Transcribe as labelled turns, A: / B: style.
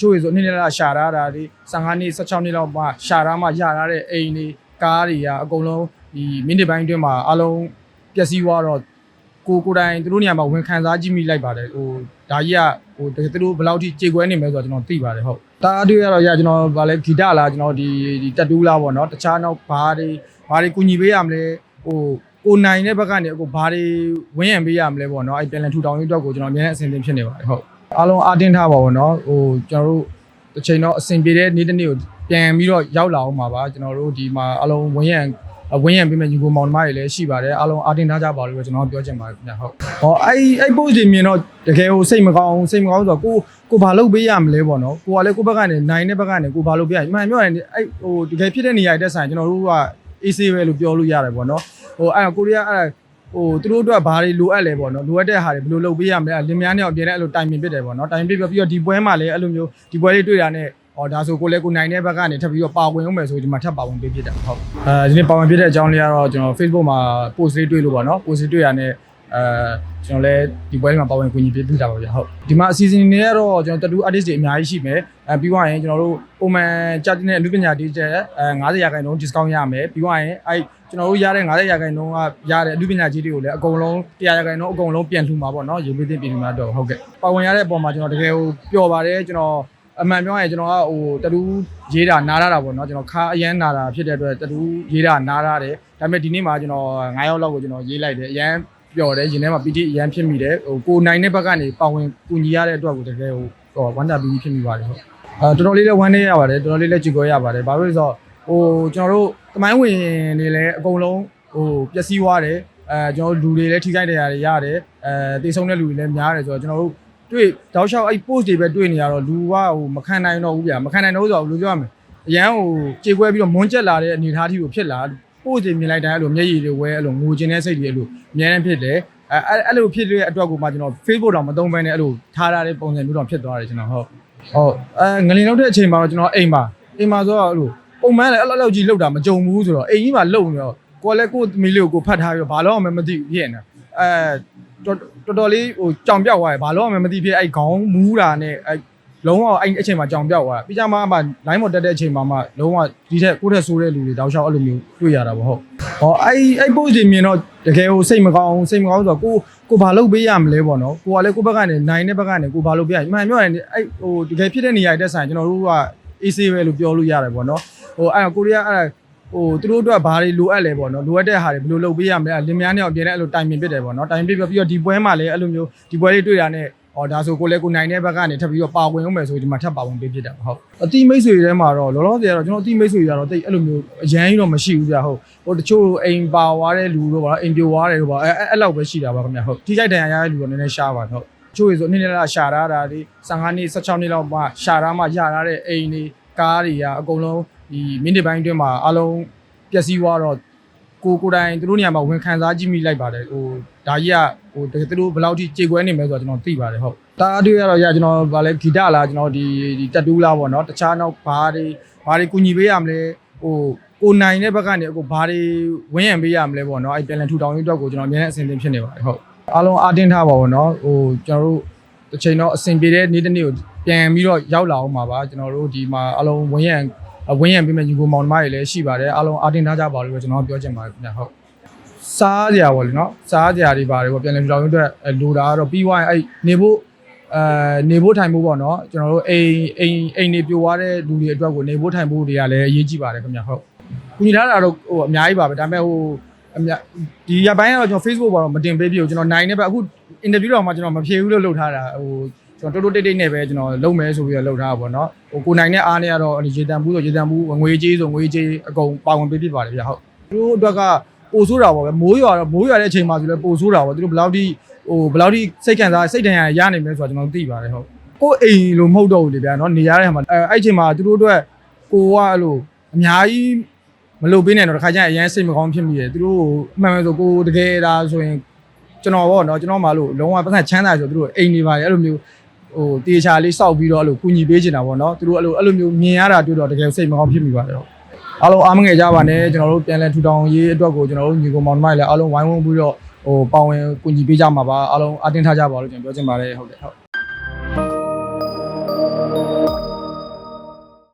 A: ချို့ရေဆိုနေ့နေ့လာရှာရတာဒီ15နှစ်16နှစ်လောက်မှရှာရမှရရတဲ့အိမ်တွေကားတွေကအကုန်လုံးဒီမိနစ်ပိုင်းအတွင်းမှာအလုံးပျက်စီးသွားတော့ကိုကိုယ်တိုင်သူတို့နေရာမှာဝင်ခံစားကြည့်မိလိုက်ပါတယ်ဟိုဒါကြီးကဟိုတကယ်သူတို့ဘယ်လောက်ထိကြေကွဲနေမလဲဆိုတော့ကျွန်တော်သိပါတယ်ဟုတ်တာအတွေ့ရတော့ရကျွန်တော်ဗာလဲဂီတလားကျွန်တော်ဒီဒီတက်တူးလားပေါ့နော်တခြားနောက်ဘာတွေဘာတွေကူညီပေးရမလဲဟိုကိုနိုင်တဲ့ဘက်ကနေအခုဘာတွေဝင်းရံပေးရမလဲပေါ့နော်အဲ့ပြန်လည်ထူထောင်ရေးအတွက်ကိုကျွန်တော်အများနဲ့အဆင်သင့်ဖြစ်နေပါတယ်ဟုတ် အားလုံးအားတင်းထားပါဘောနော်ဟိုကျွန်တော်တို့တစ်ချိန်တော့အဆင်ပြေတဲ့နေ့တစ်နေ့ကိုပြန်ပြီးတော့ရောက်လာအောင်ပါပါကျွန်တော်တို့ဒီမှာအားလုံးဝင်းရံဝင်းရံပေးမဲ့ညီကိုမောင်နှမတွေလည်းရှိပါတယ်အားလုံးအားတင်းထားကြပါလို့ပဲကျွန်တော်ပြောချင်ပါတယ်ခင်ဗျဟုတ်ဟောအဲ့အဲ့ post တွေမြင်တော့တကယ်ဟိုစိတ်မကောင်းစိတ်မကောင်းဆိုတော့ကိုကိုဘာလုပ်ပေးရမလဲပေါ့နော်ကိုကလည်းကိုဘက်ကနေနိုင်တဲ့ဘက်ကနေကိုဘာလုပ်ပေးရမှန်ပြောရင်အဲ့ဟိုတကယ်ဖြစ်တဲ့နေရာတက်ဆိုင်ကျွန်တော်တို့က AC ပဲလို့ပြောလို့ရတယ်ပေါ့နော်ဟိုအဲ့ကိုရီးယားအဲ့ ဟိုသူတို့အတွက်ဘာတွေလိုအပ်လဲပေါ့နော်လိုအပ်တဲ့ဟာတွေဘယ်လိုလုပ်ပေးရမလဲလင်မယားနဲ့အပြင်နဲ့အဲ့လိုတိုင်ပင်ဖြစ်တယ်ပေါ့နော်တိုင်ပင်ပြီးပြီးတော့ဒီပွဲမှာလည်းအဲ့လိုမျိုးဒီပွဲလေးတွေ့တာနဲ့ဟောဒါဆိုကိုလည်းကိုနိုင်တဲ့ဘက်ကနေထပ်ပြီးတော့ပါဝင်အောင်မယ်ဆိုဒီမှာထပ်ပါဝင်ပေးဖြစ်တယ်ဟုတ်အဲဒီနေ့ပါဝင်ဖြစ်တဲ့အကြောင်းလေးကတော့ကျွန်တော် Facebook မှာ post လေးတွေ့လို့ပေါ့နော် post လေးတွေ့ရတဲ့ အဲကျွန်တော်လည်းဒီပွဲလေးမှာပါဝင်ကူညီပေးပြတာပါဗျဟုတ်ဒီမှာအစီအစဉ်တွေကတော့ကျွန်တော်တတူ artist တွေအများကြီးရှိမယ်အဲပြီးသွားရင်ကျွန်တော်တို့ပုံမှန်ကြာတင်တဲ့အမှုပညာ DJ အဲ90ရာခိုင်နှုန်း discount ရမယ်ပြီးသွားရင်အဲကျွန်တော်တို့ရတဲ့90ရာခိုင်နှုန်းကရတဲ့အမှုပညာကြီးတွေကိုလည်းအကုန်လုံး100ရာခိုင်နှုန်းအကုန်လုံးပြန်လှူမှာပေါ့နော်ရေပေးသိပြင်လှူမှာတော့ဟုတ်ကဲ့ပါဝင်ရတဲ့အပေါ်မှာကျွန်တော်တကယ်ဟိုပျော်ပါတယ်ကျွန်တော်အမှန်ပြောရင်ကျွန်တော်ကဟိုတတူရေးတာနားရတာပေါ့နော်ကျွန်တော်ခါအရန်နာတာဖြစ်တဲ့အတွက်တတူရေးတာနားရတယ်ဒါပေမဲ့ဒီနေ့မှာကျွန်တော်9ရောက်လောက်ကိုကျွန်တော်ရေးလိုက်တယ်အရန် ပျော်တယ်ရင်ထဲမှာပီတိအရန်ဖြစ်မိတယ်ဟိုကိုနိုင်တဲ့ဘက်ကနေပါဝင်ကူညီရတဲ့အတွက်ကိုတကယ်ဟိုဟိုဝမ်းသာပီတိဖြစ်မိပါတယ်ဟုတ်အဲတော်တော်လေးလည်းဝမ်းနေရပါတယ်တော်တော်လေးလည်းကြည်ကြွယ်ရပါတယ်ဘာလို့လဲဆိုတော့ဟိုကျွန်တော်တို့တမိုင်းဝင်တွေလည်းအကုန်လုံးဟိုပျက်စီးသွားတယ်အဲကျွန်တော်တို့လူတွေလည်းထိခိုက်တဲ့နေရာတွေရတယ်အဲတေဆုံးတဲ့လူတွေလည်းများတယ်ဆိုတော့ကျွန်တော်တို့တွေ့တောက်လျှောက်အဲ့ post တွေပဲတွေ့နေရတော့လူကဟိုမခံနိုင်တော့ဘူးဗျာမခံနိုင်တော့ဘူးဆိုတော့ဘယ်လိုပြောရမလဲအရန်ဟိုကြေကွဲပြီးတော့မွန်းကျက်လာတဲ့အနေအထားထိကိုဖြစ်လာ ပို့တွေမြင်လိုက်တိုင်းအဲ့လိုမျက်ရည်တွေဝဲအဲ့လိုငိုခြင်းတဲ့စိတ်တွေအဲ့လိုအများနဲ့ဖြစ်တယ်အဲအဲ့အဲ့လိုဖြစ်တဲ့အတွက်ကိုမှကျွန်တော် Facebook တော့မသုံးဘဲနဲ့အဲ့လိုထားရတဲ့ပုံစံမျိုးတော့ဖြစ်သွားတယ်ကျွန်တော်ဟုတ်ဟုတ်အဲငလင်လောက်တဲ့အချိန်မှာတော့ကျွန်တော်အိမ်မှာအိမ်မှာဆိုတော့အဲ့လိုပုံမှန်လည်းအဲ့လောက်လောက်ကြီးလောက်တာမကြုံဘူးဆိုတော့အိမ်ကြီးမှာလုံနေတော့ကိုယ်လည်းကိုယ်သမီးလေးကိုကိုဖတ်ထားပြီးတော့ဘာလို့မှမသိဘူးဖြစ်နေအဲတော်တော်တော်လေးဟိုကြောင်ပြောက်သွားတယ်ဘာလို့မှမသိဖြစ်အဲ့ခေါင်းမူးတာနဲ့အဲ့ လုံးဝအဲ့အချိန်မှာကြောင်ပြောက်သွားပြီးကြမှာမှ line ပေါ်တက်တဲ့အချိန်မှာမှလုံးဝဒီထက်ကိုယ့်ထက်ဆိုးတဲ့လူတွေတောက်လျှောက်အဲ့လိုမျိုးတွေ့ရတာပေါ့ဟုတ်ဟောအဲ့အဲ့ post တွေမြင်တော့တကယ်ဟိုစိတ်မကောင်းစိတ်မကောင်းဆိုတော့ကိုကိုဘာလုပ်ပေးရမလဲပေါ့နော်ကိုကလည်းကိုယ့်ဘက်ကနေနိုင်တဲ့ဘက်ကနေကိုဘာလုပ်ပေးရမှန်ပြောရင်အဲ့ဟိုတကယ်ဖြစ်တဲ့နေရာတက်ဆိုင်ကျွန်တော်တို့က AC ပဲလို့ပြောလို့ရတယ်ပေါ့နော်ဟိုအဲ့ကိုရီးယားအဲ့ဟိုသူတို့အတွက်ဘာတွေလိုအပ်လဲပေါ့နော်လိုအပ်တဲ့ဟာတွေဘယ်လိုလုပ်ပေးရမလဲလင်မယားနဲ့အပြင်နဲ့အဲ့လိုတိုင်ပင်ဖြစ်တယ်ပေါ့နော်တိုင်ပင်ပြီးပြီးတော့ဒီပွဲမှာလည်းအဲ့လိုမျိုးဒီပွဲလေးတွေ့တာနဲ့ ဟောဒါဆိုကိုလည်းကိုနိုင်တဲ့ဘက်ကနေထပ်ပြီးတော့ပါဝင်အောင်မယ်ဆိုဒီမှာထပ်ပါဝင်ပေးဖြစ်တာဟုတ်အတိမိတ်ဆွေတွေထဲမှာတော့လောလောဆယ်ကတော့ကျွန်တော်အတိမိတ်ဆွေတွေကတော့တိတ်အဲ့လိုမျိုးအရန်ကြီးတော့မရှိဘူးကြာဟုတ်ဟိုတချို့အိမ်ပါသွားတဲ့လူတို့ပါအိမ်ပြိုသွားတယ်တို့ပါအဲအဲ့လောက်ပဲရှိတာပါခင်ဗျဟုတ်ထိကြိုက်တန်ရရတဲ့လူတော့နည်းနည်းရှားပါဟုတ်ချို့ရေဆိုနေ့နေ့လာရှာရတာဒီ15နှစ်16နှစ်လောက်မှရှာရမှရရတဲ့အိမ်တွေကားတွေကအကုန်လုံးဒီမိနစ်ပိုင်းအတွင်းမှာအလုံးပျက်စီးသွားတော့ ကိုကိုယ်တိုင်သူတို့နေရာမှာဝင်ခံစားကြည့်မိလိုက်ပါတယ်ဟိုဒါကြီးကဟိုတကယ်သူတို့ဘယ်လောက်ထိကြေကွဲနေမလဲဆိုတော့ကျွန်တော်သိပါတယ်ဟုတ်တာအတွေ့ရတော့ရကျွန်တော်ဗာလဲဂီတလားကျွန်တော်ဒီဒီတက်တူးလားပေါ့နော်တခြားနောက်ဘာတွေဘာတွေကူညီပေးရမလဲဟိုကိုနိုင်တဲ့ဘက်ကနေအခုဘာတွေဝင်းရံပေးရမလဲပေါ့နော်အဲ့ပြန်လည်ထူထောင်ရေးအတွက်ကိုကျွန်တော်အများနဲ့အဆင်သင့်ဖြစ်နေပါတယ်ဟုတ်အားလုံးအားတင်းထားပါဘောနော်ဟိုကျွန်တော်တို့တစ်ချိန်တော့အဆင်ပြေတဲ့နေ့တစ်နေ့ကိုပြန်ပြီးတော့ရောက်လာအောင်ပါပါကျွန်တော်တို့ဒီမှာအားလုံးဝင်းရံ ဝင်းရံပေးမဲ့ညီကိုမောင်နှမတွေလည်းရှိပါတယ်အားလုံးအားတင်းထားကြပါလို့ပဲကျွန်တော်ပြောချင်ပါတယ်ခင်ဗျဟုတ်စားကြရပါလေနော်စားကြရတွေပါတယ်ပေါ့ပြန်လည်ပြောင်းရင်းအတွက်အဲလိုတာကတော့ပြီးသွားရင်အဲ့နေဖို့အဲနေဖို့ထိုင်ဖို့ပေါ့နော်ကျွန်တော်တို့အိမ်အိမ်အိမ်နေပြိုသွားတဲ့လူတွေအတွက်ကိုနေဖို့ထိုင်ဖို့တွေကလည်းအရေးကြီးပါတယ်ခင်ဗျဟုတ်ကုညီထားတာတော့ဟိုအများကြီးပါပဲဒါပေမဲ့ဟိုအများဒီရပိုင်းကတော့ကျွန်တော် Facebook ပေါ်တော့မတင်ပေးပြဘူးကျွန်တော်နိုင်နေပဲအခု interview တော့မှကျွန်တော်မဖြေဘူးလို့လုပ်ထားတာဟို ကျွန်တော်တိုးတိုးတိတ်တိတ်နဲ့ပဲကျွန်တော်လုပ်မယ်ဆိုပြီးတော့လုပ်ထားတာပေါ့နော်ဟိုကိုနိုင်တဲ့အားနဲ့ကတော့ရေတံဘူးဆိုရေတံဘူးငွေကြေးဆိုငွေကြေးအကုန်ပါဝင်ပေးဖြစ်ပါတယ်ဗျဟုတ်သူတို့အတွက်ကပိုဆိုးတာပေါ့ပဲမိုးရွာတော့မိုးရွာတဲ့အချိန်မှာဆိုလဲပိုဆိုးတာပေါ့သူတို့ဘယ်လောက်ထိဟိုဘယ်လောက်ထိစိတ်ခံစားစိတ်ဒဏ်ရာရနိုင်မလဲဆိုတော့ကျွန်တော်သိပါတယ်ဟုတ်ကိုယ်အိမ်လိုမဟုတ်တော့ဘူးလေဗျာနော်နေရတဲ့မှာအဲအဲ့အချိန်မှာသူတို့အတွက်ကိုကအဲ့လိုအများကြီးမလုပ်ပေးနိုင်တော့တစ်ခါကျရင်အရင်စိတ်မကောင်းဖြစ်မိတယ်သူတို့အမှန်ပဲဆိုကိုတကယ်ဒါဆိုရင်ကျွန်တော်ပေါ့နော်ကျွန်တော်မှလို့လုံးဝပတ်သက်ချမ်းသာဆိုသူတို့အိမ်နေပါတယ်အဲ့လိုမျိုး ဟိုတေချာလေးစောက်ပြီးတော့အဲ့လိုကူညီပေးချင်တာပေါ့နော်သူတို့အဲ့လိုအဲ့လိုမျိုးမြင်ရတာတွေ့တော့တကယ်စိတ်မကောင်းဖြစ်မိပါတယ်ဟုတ်အားလုံးအားမငယ်ကြပါနဲ့ကျွန်တော်တို့ပြန်လဲထူထောင်ရေးအတွက်ကိုကျွန်တော်တို့ညီကောင်မောင်နှမတွေလည်းအားလုံးဝိုင်းဝန်းပြီးတော့ဟိုပါဝင်ကူညီပေးကြမှာပါအားလုံးအတင်းထားကြပါလို့ကျွန်တော်ပြောချင်ပါတယ်ဟုတ်တယ်ဟုတ်